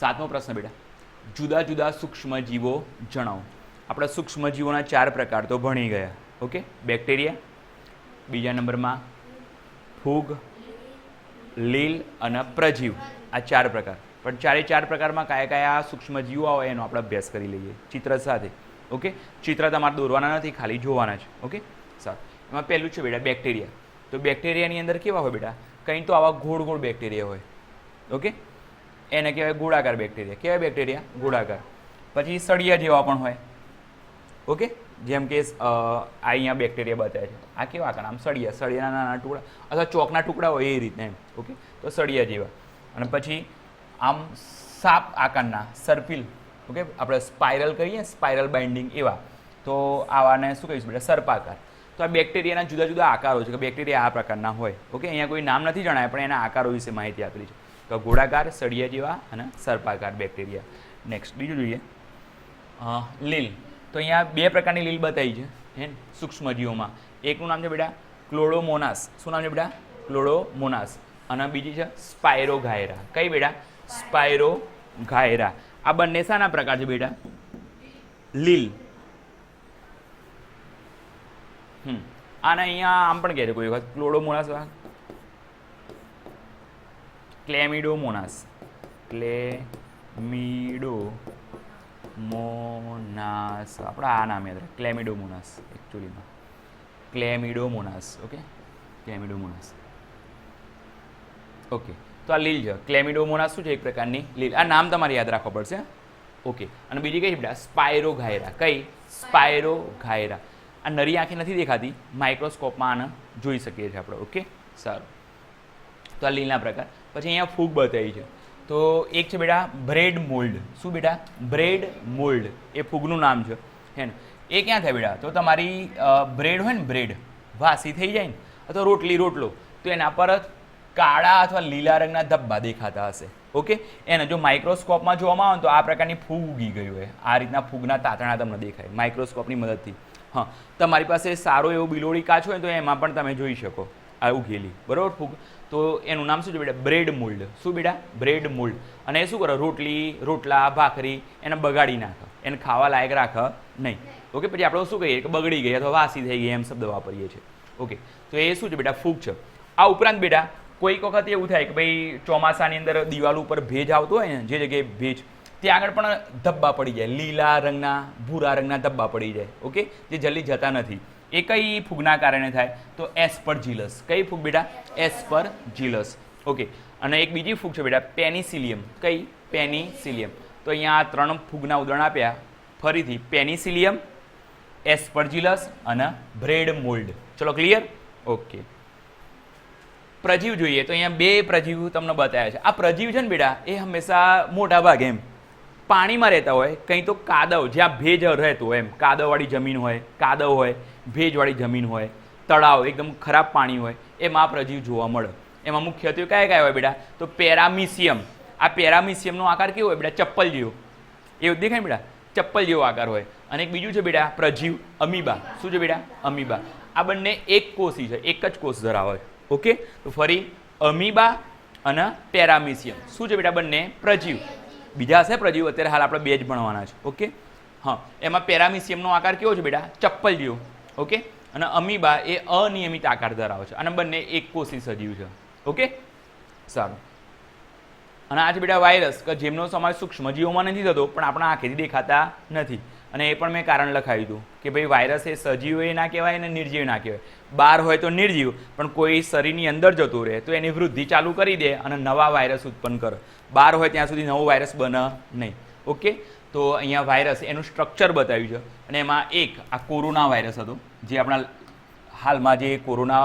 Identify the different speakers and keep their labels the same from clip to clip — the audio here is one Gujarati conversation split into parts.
Speaker 1: સાતમો પ્રશ્ન બેટા. જુદા જુદા સૂક્ષ્મજીવો જણાવો. આપણા સૂક્ષ્મજીવોના ચાર પ્રકાર તો ભણી ગયા. ઓકે? બેક્ટેરિયા, બીજા નંબરમાં ફૂગ, લીલ અને પ્રજીવ. આ ચાર પ્રકાર. પણ ચારે ચાર પ્રકારમાં કયા કયા સૂક્ષ્મજીવો આવે એનો આપણે અભ્યાસ કરી લઈએ. ચિત્ર સાથે. ઓકે? ચિત્ર તમારે દોરવાના નથી, ખાલી જોવાના છે. ઓકે? સારું. એમાં પહેલું છે બેટા બેક્ટેરિયા. તો બેક્ટેરિયાની અંદર કેવા હોય બેટા? કંઈ તો આવા ગોળ ગોળ બેક્ટેરિયા હોય. ઓકે? એને કહેવાય ગોળાકાર બેક્ટેરિયા. કેવાય બેક્ટેરિયા? ગોળાકાર. પછી સળિયા જેવા પણ હોય. ઓકે? જેમ કે આ અહીંયા બેક્ટેરિયા બતાવે છે. આ કેવા આકાર આમ સળિયા. સળિયાના નાના ટુકડા અથવા ચોકના ટુકડા હોય એ રીતના એમ. ઓકે? તો સળિયા જેવા. અને પછી આમ સાપ આકારના સર્પિલ ઓકે? આપણે સ્પાઇરલ કહીએ સ્પાઇરલ બાઇન્ડિંગ એવા. તો આવાને શું કહીશું? બેટા સર્પાકાર. તો આ બેક્ટેરિયાના જુદા જુદા આકારો છે, કે બેક્ટેરિયા આ પ્રકારના હોય. ઓકે? અહીંયા કોઈ નામ નથી જણાય, પણ એના આકારો વિશે માહિતી આપેલી છે. તો ગોળાકાર, સળિયા જેવા અને સર્પાકાર બેક્ટેરિયા. નેક્સ્ટ બીજું જોઈએ. લીલ. તો અહીંયા બે પ્રકારની લીલ બતાવી છે, હે સૂક્ષ્મજીવોમાં. એકનું નામ છે બેટા ક્લોડોમોનાસ શું નામ છે બેટા? ક્લોડોમોનાસ અને બીજી છે સ્પાયરો ઘાયરા કઈ બેટા? સ્પાયરો ઘાયરા આ બંને શાના પ્રકાર છે બેટા? લીલ. હમ. આને અહીંયા આમ પણ કહે છે કોઈ વખત. ક્લોડોમોનાસ ક્લેમિડોમોનાસ ક્લેમિડો મોનાસ આપણે આ નામ યાદ રાખે. ક્લેમિડોમોનાસ એકચ્યુઅલીમાં ક્લેમિડોમોનાસ ઓકે ક્લેમિડોમોનાસ ઓકે તો આ લીલ છે. ક્લેમિડોમોનાસ શું છે એક પ્રકારની? લીલ. આ નામ તમારે યાદ રાખવા પડશે ઓકે અને બીજી કઈ બેટા સ્પાયરો ઘાયરા કઈ? સ્પાયરો ઘાયરા આ નરી આંખે નથી દેખાતી. માઇક્રોસ્કોપમાં આને જોઈ શકીએ છીએ આપણે ઓકે સારું. તો આ લીલના પ્રકાર. પછી અહીંયા ફૂગ બતાવી છે. તો એક છે બેટા બ્રેડ મોલ્ડ. શું બેટા? Bread mould. એ ફૂગનું નામ છે. હે ને? એ ક્યાં થાય બેટા? તો તમારી બ્રેડ હોય ને બ્રેડ, વાસી થઈ જાય ને, અથવા રોટલી, રોટલો, તો એના પર કાળા અથવા લીલા રંગના ધબ્બા દેખાતા હશે. ઓકે? એને જો માઇક્રોસ્કોપમાં જોવામાં આવે તો આ પ્રકારની ફૂગ ઉગી ગઈ હોય. આ રીતના ફૂગના તાતણા તમને દેખાય, માઇક્રોસ્કોપની મદદથી. હા, તમારી પાસે સારો એવો બિલોડી કાચ હોય તો એમાં પણ તમે જોઈ શકો. આ ઉગેલી. બરાબર ફૂગ? તો એનું નામ શું છે બેટા? Bread mould. શું બેટા? Bread mould. અને એ શું કરે? રોટલી, રોટલા, ભાખરી એને બગાડી નાખે. એને ખાવા લાયક રાખે નહીં. ઓકે, પછી આપણે શું કહીએ કે બગડી ગઈ અથવા વાસી થઈ ગઈ એમ શબ્દ વાપરીએ છીએ. ઓકે, તો એ શું છે બેટા? ફૂગ છે. આ ઉપરાંત બેટા, કોઈક વખત એવું થાય કે ભાઈ ચોમાસાની અંદર દિવાલ ઉપર ભેજ આવતો હોય ને, જે જગ્યાએ ભેજ, ત્યાં આગળ પણ ધબ્બા પડી જાય. લીલા રંગના, ભૂરા રંગના ધબ્બા પડી જાય. ઓકે, જે જલ્દી જતા નથી. એ કઈ ફૂગના કારણે થાય? તો એસ્પરજીલસ. કઈ ફૂગ બેટા? એસ્પરજીલસ. ઓકે. અને એક બીજી ફૂગ છે બેટા, પેનિસિલિયમ. કઈ? પેનિસિલિયમ. તો અહીંયા આ ત્રણ ફૂગના ઉદાહરણ આપ્યા. ફરીથી પેનિસિલિયમ, એસ્પરજીલસ અને બ્રેડ મોલ્ડ. ચલો ક્લિયર? ઓકે. પ્રજીવ જોઈએ. તો અહીંયા બે પ્રજીવ તમને બતાવ્યા છે. આ પ્રજીવ છે ને બેટા, એ હંમેશા મોટા ભાગે એમ પાણીમાં રહેતા હોય, કંઈ તો કાદવ, જ્યાં ભેજ રહેતો હોય એમ. કાદવવાળી જમીન હોય, કાદવ હોય. ભેજવાળી જમીન હોય, તળાવ એકદમ ખરાબ પાણી હોય એમાં આ પ્રજીવ જોવા મળે. એમાં મુખ્યત્વે કયા કયા હોય બેટા? તો પેરામિસિયમ. આ પેરામિસિયમનો આકાર કેવો હોય બેટા? ચપ્પલ જેવો. એવું દેખાય બેટા? ચપ્પલ જેવો આકાર હોય. અને એક બીજું છે બેટા? પ્રજીવ અમીબા. શું છે બેટા? અમીબા. આ બંને એક કોષી છે, એક જ કોષ ધરાવે. ઓકે? તો ફરી અમીબા અને પેરામિસિયમ. શું છે બેટા બંને? પ્રજીવ. બીજા હશે પ્રજીવ? અત્યારે હાલ આપણે બે જ ભણવાના છે. ઓકે? હા. એમાં પેરામિસિયમનો આકાર કેવો છે બેટા? ચપ્પલ જેવો. ઓકે? અને અમીબા એ અનિયમિત આકાર ધરાવે છે. અને બંને એક કોષી સજીવ છે. ઓકે? સારું. અને આ છે બેટા વાયરસ, કે જેમનો સમાવેશ સૂક્ષ્મજીવોમાં નથી થતો, પણ આપણા આંખેથી દેખાતા નથી. અને એ પણ મેં કારણ લખાવ્યું હતું, કે ભાઈ વાયરસ એ સજીવ એ ના કહેવાય અને નિર્જીવ ના કહેવાય. બહાર હોય તો નિર્જીવ, પણ કોઈ શરીરની અંદર જતું રહે, તો એની વૃદ્ધિ ચાલુ કરી દે અને નવા વાયરસ ઉત્પન્ન કરે. બહાર હોય ત્યાં સુધી નવો વાયરસ બને નહીં. ઓકે? તો અહીંયા વાયરસ એનું સ્ટ્રક્ચર બતાવ્યું છે. અને એમાં એક આ કોરોના વાયરસ હતો, જે આપણા હાલમાં જે કોરોના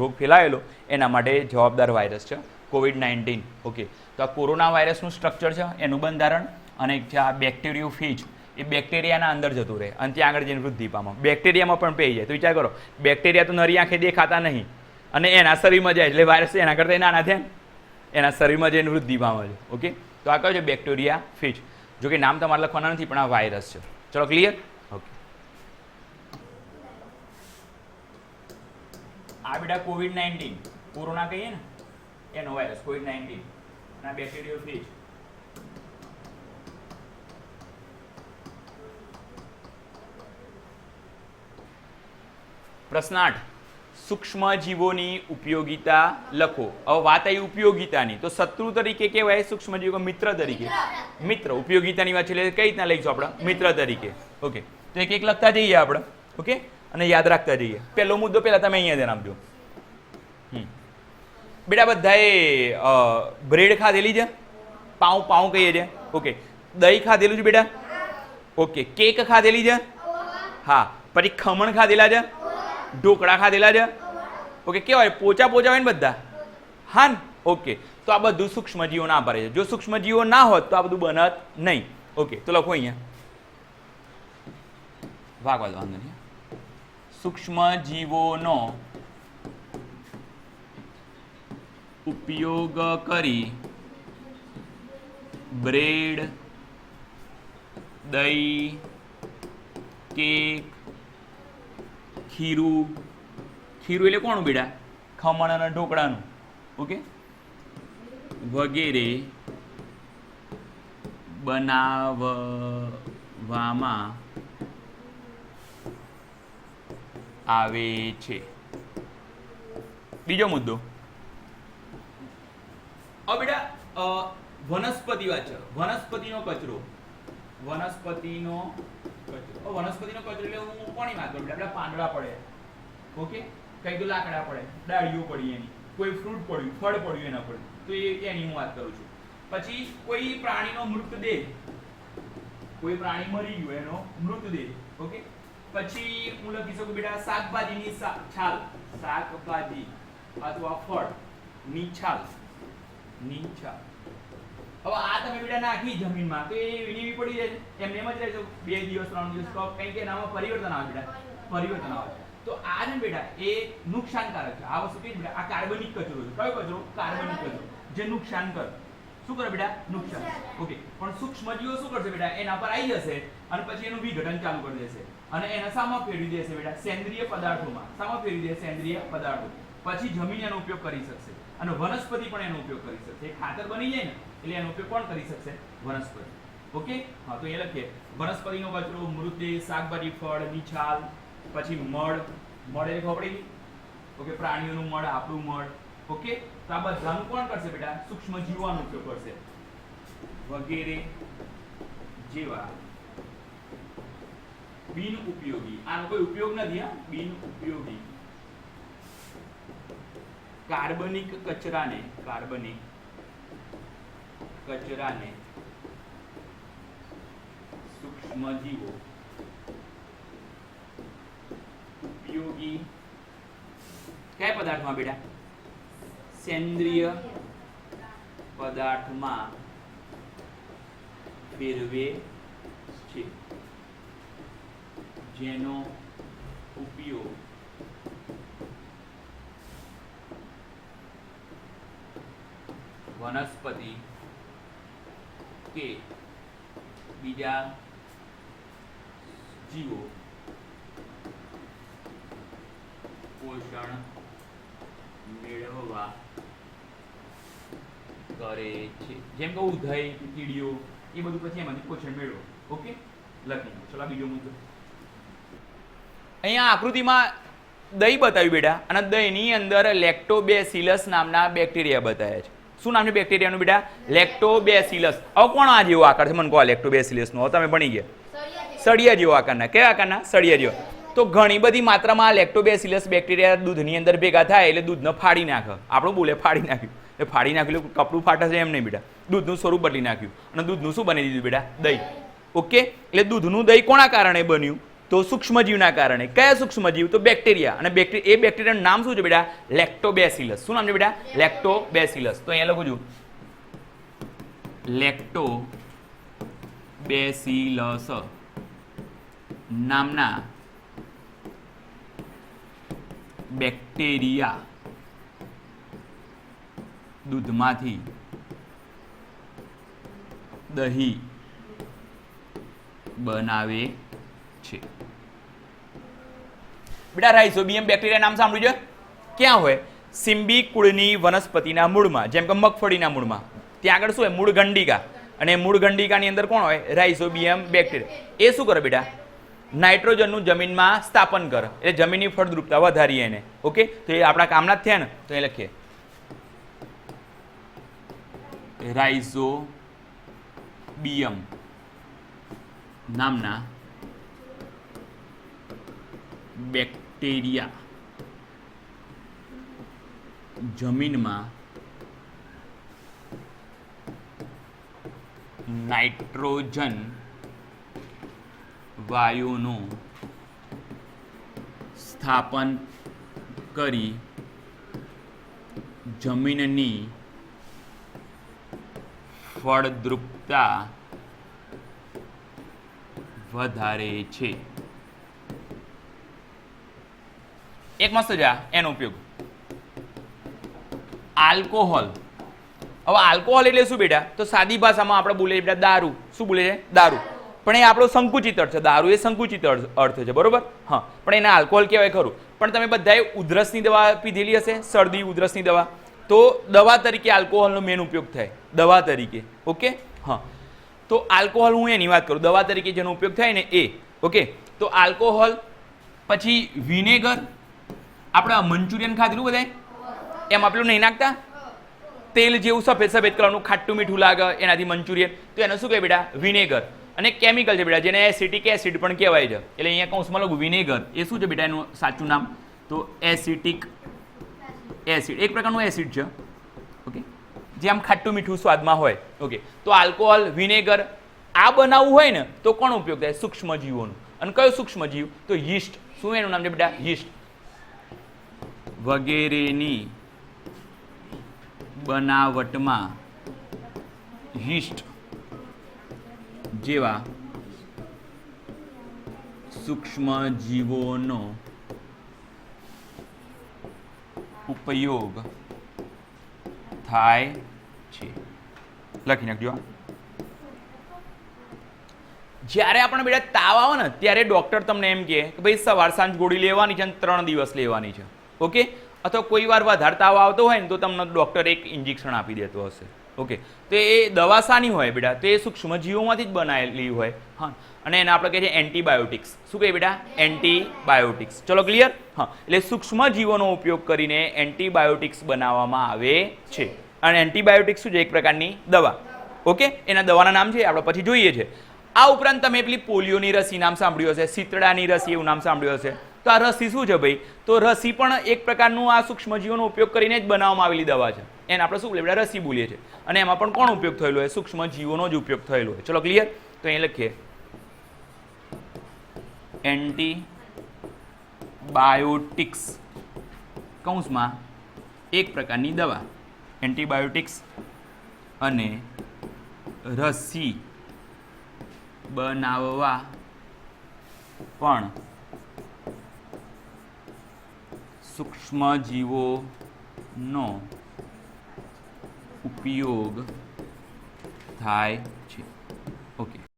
Speaker 1: રોગ ફેલાયેલો, એના માટે જવાબદાર વાયરસ છે કોવિડ નાઇન્ટીન ઓકે તો આ કોરોના વાયરસનું સ્ટ્રક્ચર છે, એનું બંધારણ અને એક છે આ બેક્ટેરિયોફેજ એ બેક્ટેરિયાના અંદર જતું રહે, અને ત્યાં આગળ જઈને વૃદ્ધિ પામે. બેક્ટેરિયામાં પણ પેઈ જાય તો વિચાર કરો બેક્ટેરિયા તો નરી આંખે દેખાતા નહીં, અને એના શરીરમાં જાય, એટલે વાયરસ એના કરતાં નાના થયા એના શરીરમાં જઈને વૃદ્ધિ પામે છે ઓકે તો આ કયો છે? બેક્ટેરિયા ફેજ જોકે નામ તમારે લખવાના નથી પણ આ વાયરસ છે. ચલો ક્લિયર ઓકે આ બેટા કોવિડ નાઇન્ટીન કોરોના કહીએ ને એનો વાયરસ કોવિડ નાઇન્ટીન અને આ બેક્ટેરિયો ફેજ પ્રશ્ન આઠ. સૂક્ષ્મ જીવોની ઉપયોગિતા લખો. હવે વાત આવી ઉપયોગિતાની, તો શત્રુ તરીકે કહેવાય સૂક્ષ્મ જીવો મિત્ર તરીકે? મિત્ર. ઉપયોગિતાની વાત છે એટલે કઈ રીતના લઈશું આપણે? મિત્ર તરીકે. ઓકે. તો એક એક લખતા જઈએ આપણે. ઓકે? અને યાદ રાખતા જઈએ. પહેલો મુદ્દો પહેલા તમે અહીંયા ધ્યાન આપજો. બેટા બધાએ બ્રેડ ખાધેલી છે? પાઉં પાઉં કહીએ છે. ઓકે. દહીં ખાધેલું છે બેટા? ઓકે. કેક ખાધેલી છે? હા. પછી ખમણ ખાધેલા છે? ઢોકળા ખાધેલા છે? ઓકે કેવા હોય પોચા પોચા હોય ને બધા? હા ને? ઓકે તો આ બધું સૂક્ષ્મજીવો ના ભરે છે. જો સૂક્ષ્મજીવો ના હોત, તો આ બધું બનત નહીં. ઓકે તો લખો અહીંયા. વાગવા વાંધો નહીં સૂક્ષ્મજીવોનો ઉપયોગ કરી બ્રેડ, દહીં, કેક ખીરું. ખીરું એટલે કોણ બેટા? ખમણ અને ઢોકળાનું. ઓકે? વગેરે બનાવવામાં આવે છે. બીજો મુદ્દો. હવે બેટા વનસ્પતિ છે વનસ્પતિનો કચરો. વનસ્પતિનો કચરો. વનસ્પતિનો કચરો એટલે હું વાત કરું? આપણા પાંદડા પડે. ઓકે? કઈ તો લાકડા પડે. ડાળીઓ પડી એની. કોઈ ફ્રૂટ પડ્યું, ફળ પડ્યું એના પર. તો એ, એની હું વાત કરું છું. પછી કોઈ પ્રાણીનો મૃતદેહ કોઈ પ્રાણી મરી ગયું એનો મૃતદેહ ઓકે? પછી હું લખી શકું, બેટા, શાકભાજીની છાલ. શાકભાજી. અથવા ફળ. ની છાલ. ની છાલ. હવે આ તમે બેટા નાખી જમીનમાં, તો એ વીણીવી પડી જાય. એમને એમ જ રહેશે બે દિવસ, ત્રણ દિવસ, તો કંઈક એનામાં પરિવર્તન આવે બેટા. પરિવર્તન આવે. તો આ ને બેટા, એ નુકસાનકારક છે. આ વસ્તુ કે બેટા આ કાર્બનિક કચરો છે. કયો કચરો? કાર્બનિક કચરો. જે નુકસાન કરે. શું કરે બેટા? નુકસાન. ઓકે. પણ સૂક્ષ્મજીવો શું કરશે બેટા? એના પર આવી જશે અને પછી એનું વિઘટન ચાલુ કરી દેશે. અને એના સામા ફેરવી દેશે બેટા? સેન્દ્રિય પદાર્થોમાં. સામા ફેરવી દેશે સેન્દ્રિય પદાર્થો. પછી જમીન એનો ઉપયોગ કરી શકશે. અને વનસ્પતિ પણ એનો ઉપયોગ કરી શકશે. ખાતર બની જાય ને? એટલે એનો ઉપયોગ કોણ કરી શકશે? વનસ્પતિ. ઓકે? હા, તો એ લખીએ. વનસ્પતિનો કચરો મૃતદેહ શાકભાજી, ફળ, નિછાલ, પછી મળ. મળ એટલે ઓકે, પ્રાણીઓનું મળ, આપણું મળ. ઓકે? તો આ બધાનું કોણ કરશે બેટા? સૂક્ષ્મ જીવવાનો ઉપયોગ કરશે. વગેરે જેવા બિન ઉપયોગી. આનો કોઈ ઉપયોગ નથી, હા? બિન ઉપયોગી. કાર્બનિક કચરાને કાર્બનિક કચરાને સૂક્ષ્મજીવો ઉપયોગી કયા પદાર્થમાં બેટા? સેન્દ્રિય પદાર્થમાં ફેરવે છે. જેનો ઉપયોગ વનસ્પતિ કે બીજા જીવો પોષણ મેળવવા કરે છે. જેમ કે ઉધય કીડીઓ એ બધું પછી એમાંથી પોષણ મેળવો. ઓકે? લખી ચલો બીજો મુદ્દો અહીંયા આકૃતિમાં દહીં બતાવ્યું બેટા. અને દહીંની અંદર લેક્ટોબેસિલસ નામના બેક્ટેરિયા બતાવ્યા છે. શું નામ છે બેક્ટેરિયાનું બેટા? લેક્ટોબેસિલસ હવે કોણ આ જેવો આકાર છે? મને કહો લેક્ટોબેસિલસનો હવે તમે ભણી ગયા. સળિયા જેવો આકારના કેવા આકારના? સળિયા જેવો. તો ઘણી બધી માત્રામાં લેક્ટોબેસિલસ બેક્ટેરિયા દૂધની અંદર ભેગા થાય એટલે દૂધને ફાડી નાખે. આપણું બોલે ફાડી નાખ્યું. એ ફાડી નાખ્યું કપડું ફાટે છે એમ નહીં બેટા. દૂધનું સ્વરૂપ બદલી નાખ્યું. અને દૂધનું શું બની દીધું બેટા? દહીં. ઓકે? એટલે દૂધનું દહીં કોના કારણે બન્યું? તો સૂક્ષ્મજીવના કારણે. કયા સૂક્ષ્મજીવ? તો બેક્ટેરિયા. અને બેક્ટેરિયા એ બેક્ટેરિયાનું નામ શું છે બેટા? લેક્ટોબેસિલસ શું નામ છે બેટા? લેક્ટોબેસિલસ તો અહીંયા લખું છું. લેક્ટો બેસિલસ નામના બેક્ટેરિયા દૂધમાંથી દહીં બનાવે છે. બેટા રાઇઝોબિયમ બેક્ટેરિયા નામ સાંભળ્યું છે? ક્યાં હોય? સિમ્બી કુળની, વનસ્પતિના મૂળમાં, જેમ કે મગફળીના મૂળમાં. ત્યાં આગળ શું હોય? મૂળ ગંડિકા. અને મૂળ ગંડિકાની અંદર કોણ હોય? Rhizobium bacteria. એ શું કરે બેટા? નાઇટ્રોજનનું જમીનમાં સ્થાપન કર. એટલે જમીનની ફળદ્રુપતા વધારીએ એને. ઓકે? તો એ આપણા કામના જ થયા ને? તો એ લખીએ. રાઇઝો બીયમ નામના બેક્ટેરિયા જમીનમાં નાઇટ્રોજન વાયુનું સ્થાપન કરી જમીનની ફળદ્રુપતા વધારે છે. એક મસ્ત જા એનો ઉપયોગ. આલ્કોહોલ. હવે આલ્કોહોલ એટલે શું બેટા? તો સાદી ભાષામાં આપણે બોલીએ બેટા દારૂ. શું બોલે છે દારૂ. પણ એ આપણો સંકુચિત અર્થ છે. દારૂ એ સંકુચિત અર્થ છે. બરોબર? હા. પણ એને આલ્કોહોલ કહેવાય ખરું. પણ તમે બધાએ ઉધરસની દવા પીધેલી હશે? શરદી, ઉધરસની દવા. તો દવા તરીકે આલ્કોહોલનો મેન ઉપયોગ થાય. દવા તરીકે. ઓકે? હા. તો આલ્કોહોલ હું એની વાત કરું. દવા તરીકે જેનો ઉપયોગ થાય ને એ. ઓકે? તો આલ્કોહોલ, પછી વિનેગર આપણે મંચુરિયન ખાધેલું બધાય? એમાં પેલું નહીં નાખતા? તેલ જેવું સફેદ સફેદ કલરનું ખાટું મીઠું લાગે, એનાથી મંચુરિયન. તો એને શું કહે બેટા? વિનેગર. અને કેમિકલ છે બેટા, જેને એસિટિક એસિડ પણ કહેવાય છે. એટલે અહીંયા કૌંસમાં લખું વિનેગર. એ શું છે બેટા એનું સાચું નામ? તો એસિટિક એસિડ એક પ્રકારનું એસિડ છે. ઓકે? જે આમ ખાટું મીઠું સ્વાદમાં હોય. ઓકે? તો આલ્કોહોલ વિનેગર આ બનાવવું હોય ને, તો કોણ ઉપયોગ થાય? સૂક્ષ્મજીવોનું. અને કયો સૂક્ષ્મજીવ? તો યીસ્ટ. શું એનું નામ છે બેટા? yist વગેરેની બનાવટમાં હિસ્ટ જેવા સૂક્ષ્મ જીવોનો ઉપયોગ થાય છે. લખી નાખજો જ્યારે આપણે બેટા તાવ આવે ને, ત્યારે ડૉક્ટર તમને એમ કહે કે ભાઈ સવાર સાંજ ગોળી લેવાની છે અને ત્રણ દિવસ લેવાની છે. ઓકે? અથવા કોઈ વાર વધારે તાવ આવતો હોય ને તો તમને ડૉક્ટર એક ઇન્જેક્શન આપી દેતો હશે. ઓકે? તો એ દવા શાની હોય બેટા. તો એ સૂક્ષ્મજીવોમાંથી જ બનાવેલી હોય. હા. અને એને આપણે કહીએ છીએ એન્ટીબાયોટિક્સ શું કહીએ બેટા? એન્ટીબાયોટિક્સ ચલો ક્લિયર હા. એટલે સૂક્ષ્મજીવોનો ઉપયોગ કરીને એન્ટીબાયોટિક્સ બનાવવામાં આવે છે. અને એન્ટીબાયોટિક્સ શું છે? એક પ્રકારની દવા. ઓકે? એના દવાના નામ છે, આપણે પછી જોઈએ છે. આ ઉપરાંત તમે પેલી પોલિયોની રસી નામ સાંભળ્યું હશે, શીતળાની રસી એવું નામ સાંભળ્યું હશે. તો આ રસી શું છે ભાઈ? તો રસી પણ એક પ્રકારનું આ સૂક્ષ્મજીવોનો ઉપયોગ કરીને જ બનાવવામાં આવેલી દવા છે. એને આપણે શું બોલીએ રસી બોલીએ છીએ. અને એમાં પણ કોણ ઉપયોગ થયેલો હોય? સૂક્ષ્મજીવોનો જ ઉપયોગ થયેલો હોય. ચલો ક્લિયર તો અહીં લખીએ. એન્ટી બાયોટિક્સ કૌંસમાં એક પ્રકારની દવા. એન્ટીબાયોટિક્સ અને રસી બનાવવા પણ સૂક્ષ્મજીવોનો ઉપયોગ થાય છે.